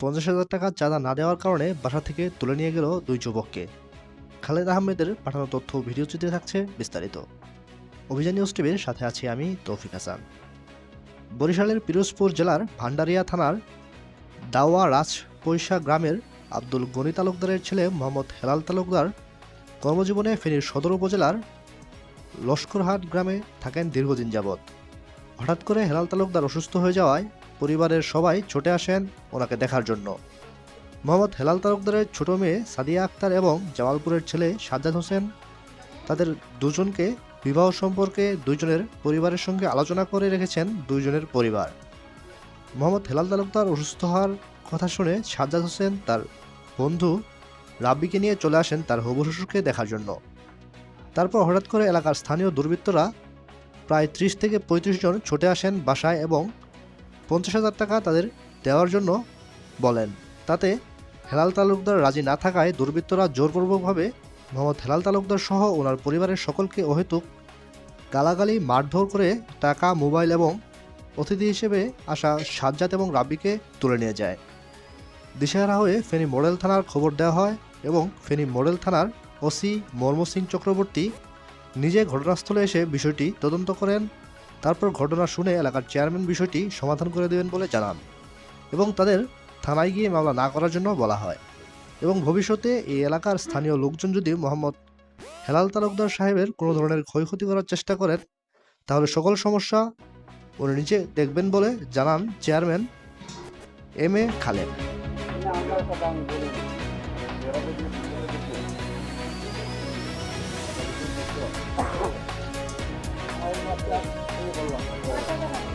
পঞ্চাশ হাজার টাকা চাঁদা না দেওয়ার কারণে বাসা থেকে তুলে নিয়ে গেল দুই যুবককে। খালেদ আহমেদের পাঠানো তথ্য ভিডিও চিত্রে থাকছে বিস্তারিত। অভিযান নিউজ টিভির সাথে আছি আমি তৌফিক হাসান। বরিশালের পিরোজপুর জেলার ভান্ডারিয়া থানার দাওয়া রাজ গ্রামের আব্দুল গনি তালুকদারের ছেলে মোহাম্মদ হেলাল তালুকদার কর্মজীবনে ফেনীর সদর উপজেলার লস্করহাট গ্রামে থাকেন দীর্ঘদিন যাবৎ। হঠাৎ করে হেলাল তালুকদার অসুস্থ হয়ে যাওয়ায় পরিবারের সবাই ছুটে আসেন ওনাকে দেখার জন্য। মোহাম্মদ হেলাল তালুকদারের ছোট মেয়ে সাদিয়া আক্তার এবং জামালপুরের ছেলে সাজ্জাদ হোসেন তাদের দুজনকে বিবাহ সম্পর্কে দুইজনের পরিবারের সঙ্গে আলোচনা করে রেখেছেন দুইজনের পরিবার। মোহাম্মদ হেলাল তালুকদার অসুস্থ হওয়ার কথা শুনে সাজ্জাদ হোসেন তার বন্ধু রাব্বিকে নিয়ে চলে আসেন তার হবু শ্বশুরকে দেখার জন্য। তারপর হঠাৎ করে এলাকার স্থানীয় দুর্বৃত্তরা প্রায় ত্রিশ থেকে পঁয়ত্রিশ জন ছুটে আসেন বাসায় এবং পঞ্চাশ হাজার টাকা তাদের দেওয়ার জন্য বলেন। তাতে হেলাল তালুকদার রাজি না থাকায় দুর্বৃত্তরা জোরপূর্বকভাবে মোহাম্মদ হেলাল তালুকদার সহ ওনার পরিবারের সকলকে অহেতুক গালাগালি, মারধর করে টাকা, মোবাইল এবং অতিথি হিসেবে আসা সাজ্জাদ এবং রাব্বিকে তুলে নিয়ে যায়। দিশেহারা হয়ে ফেনী মডেল থানার খবর দেওয়া হয় এবং ফেনী মডেল থানার ওসি মর্ম সিং চক্রবর্তী নিজে ঘটনাস্থলে এসে বিষয়টি তদন্ত করেন। তারপর ঘটনা শুনে এলাকার চেয়ারম্যান বিষয়টি সমাধান করে দেবেন বলে জানান এবং তাদের থানায় গিয়ে মামলা না করার জন্য বলা হয়। এবং ভবিষ্যতে এই এলাকার স্থানীয় লোকজন যদি মোহাম্মদ হেলাল তালুকদার সাহেবের কোনো ধরনের ক্ষয়ক্ষতি করার চেষ্টা করেন, তাহলে সকল সমস্যা উনি নিজে দেখবেন বলে জানান চেয়ারম্যান এম এ খালেদ। কথা আমি বলি এরা